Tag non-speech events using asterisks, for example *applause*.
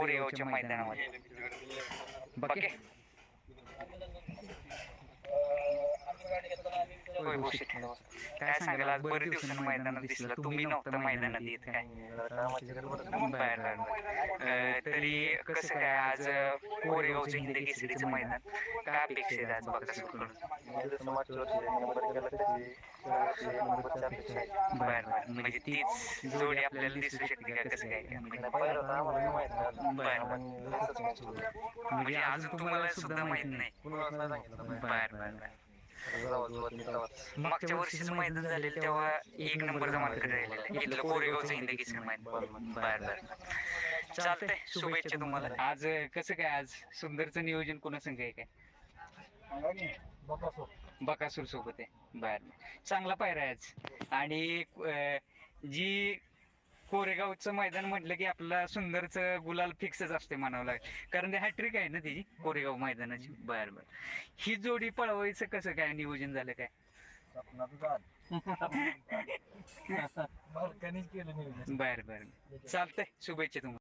कोरेगावच्या मैदानामध्ये बाकी शेठ. काय सांगाल आज बरेच दिवसांनी मैदानात दिसला. तुम्ही नव्हता मैदानात येत काय कसं काय आज कोरेगावचं हिंद केसरीचं मैदान? काय अपेक्षा आहे आज बघा बर बर. म्हणजे तीच जोडी आपल्याला दिसू शकते का? कसं काय? म्हणजे बर म्हणजे अजून तुम्हाला सुद्धा माहीत नाही. बर बर बर. मागच्या वर्षीच मैदान झालेलं तेव्हा एक नंबरचा मार्क राहिलेला आहे. इथलं कोरेगावचं हिंद केसरी मैदान. बर बर. चालतंय. शुभेच्छा तुम्हाला. आज कसं काय आज? सुंदरचं नियोजन कोणा संघ आहे काय? बकासूर. सोबत आहे. बर. चांगला पायरा आहे आज. आणि जी कोरेगावचं मैदान म्हटलं की आपला सुंदरचं गुलाल फिक्सच असते म्हणावं लागेल. कारण ते हॅट्रिक आहे ना त्याची कोरेगाव मैदानाची. बर बर. ही जोडी पळवायचं कसं काय नियोजन झालं काय? *laughs* बर बर. चालतंय. शुभेच्छा तुम्हाला.